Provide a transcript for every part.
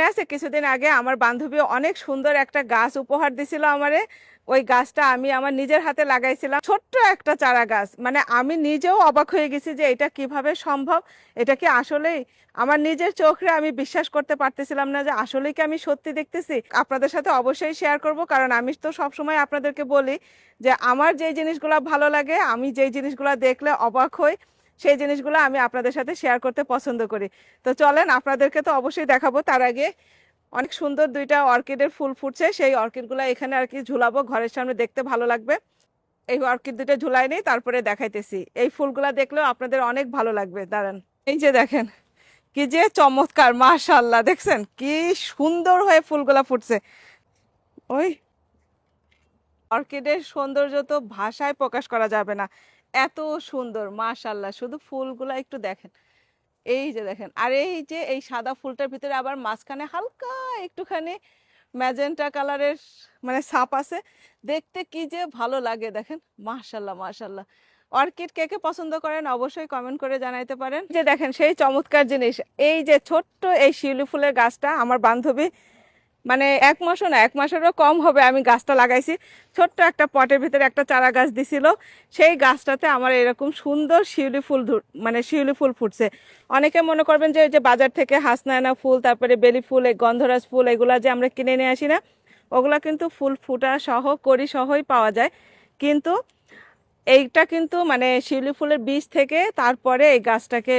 মনে আছে? কিছুদিন আগে আমার বান্ধবী অনেক সুন্দর একটা গাছ উপহার দিছিল আমারে। ওই গাছটা আমি আমার নিজের হাতে লাগাইছিলাম। ছোট্ট একটা চারা গাছ। মানে আমি নিজেও অবাক হয়ে গেছি যে এটা কীভাবে সম্ভব? এটা কি আসলেই আমার নিজের চোখে আমি বিশ্বাস করতে পারতেছিলাম না যে আসলেই কি আমি সত্যি দেখতেছি? আপনাদের সাথে অবশ্যই শেয়ার করব, কারণ আমি তো সবসময় আপনাদেরকে বলি যে আমার যেই জিনিসগুলো ভালো লাগে, আমি যেই জিনিসগুলো দেখলে অবাক হই। সেই জিনিসগুলো আমি আপনাদের সাথে শেয়ার করতে পছন্দ করি। তো চলেন, আপনাদেরকে তো অবশ্যই দেখাবো। তার আগে অনেক সুন্দর দুইটা অর্কিডের ফুল ফুটছে। সেই অর্কিডগুলো এখানে আর কি ঝুলাবো। ঘরের সামনে দেখতে ভালো লাগবে। এই অর্কিড দুটো ঝুলাই নেই, তারপরে দেখাইতেছি। এই ফুলগুলা দেখলেও আপনাদের অনেক ভালো লাগবে। দাঁড়ান, এই যে দেখেন, কি যে চমৎকার মাশাল্লাহ দেখছেন? কি সুন্দর হয়ে ফুলগুলা ফুটছে। ওই অর্কিডের সৌন্দর্য তো ভাষায় প্রকাশ করা যাবে না। এত সুন্দর, মাশাল্লাহ। শুধু ফুলগুলা একটু দেখেন। এই যে দেখেন, আর এই যে, এই সাদা ফুলটার ভিতরে আবার মাঝখানে হালকা একটুখানি ম্যাজেন্টা কালারের মানে সাপ আছে। দেখতে কি যে ভালো লাগে দেখেন। মাশাল্লাহ মাশাল্লাহ। অর্কিড কে কে পছন্দ করেন অবশ্যই কমেন্ট করে জানাইতে পারেন। যে দেখেন, সেই চমৎকার জিনিস। এই যে ছোট্ট এই শিউলি ফুলের গাছটা আমার বান্ধবী মানে এক মাসও না, এক মাসেরও কম হবে। আমি গাছটা লাগাইছি। ছোট্ট একটা পটের ভিতরে একটা চারা গাছ দিছিল। সেই গাছটাতে আমার এরকম সুন্দর শিউলি ফুল মানে শিউলি ফুল ফুটছে। অনেকে মনে করবেন যে, ওই যে বাজার থেকে হাসনায়না ফুল, তারপরে বেলি ফুল, এই গন্ধরাজ ফুল, এগুলা যে আমরা কিনে নিয়ে আসি না, ওগুলা কিন্তু ফুল ফুটা সহ করি সহই পাওয়া যায়। কিন্তু এইটা কিন্তু মানে শিউলি ফুলের বীজ থেকে তারপরে এই গাছটাকে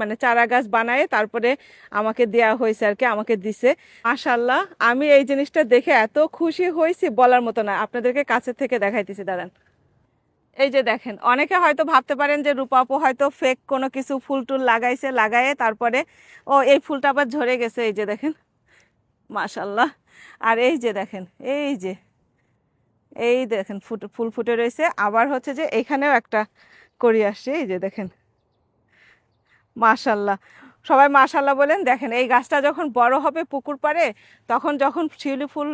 মানে চারা গাছ বানায় তারপরে আমাকে দেয়া হয়েছে আর কি, আমাকে দিছে। মাশাল্লাহ আমি এই জিনিসটা দেখে এত খুশি হয়েছি বলার মতো না। আপনাদেরকে কাছে থেকে দেখাইতেছি, দাঁড়ান। এই যে দেখেন, অনেকে হয়তো ভাবতে পারেন যে রূপাপু হয়তো ফেক কোনো কিছু ফুল টুল লাগাইছে, লাগায়ে তারপরে, ও, এই ফুলটা আবার ঝরে গেছে, এই যে দেখেন। মাশাল্লাহ আর এই যে দেখেন, এই যে এই দেখেন ফুট, ফুল ফুটে রয়েছে। আবার হচ্ছে যে এখানেও একটা করি আসছে, এই যে দেখেন। মাশাল্লাহ। সবাই মাশাল্লাহ বলেন, দেখেন এই গাছটা যখন বড় হবে পুকুর পাড়ে, তখন যখন শিউলি ফুল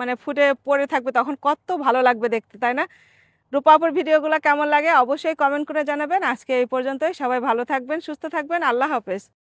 মানে ফুটে পড়ে থাকবে, তখন কত ভালো লাগবে দেখতে, তাই না? রূপাপুর ভিডিওগুলো কেমন লাগে অবশ্যই কমেন্ট করে জানাবেন। আজকে এই পর্যন্তই। সবাই ভালো থাকবেন, সুস্থ থাকবেন। আল্লাহ হাফেজ।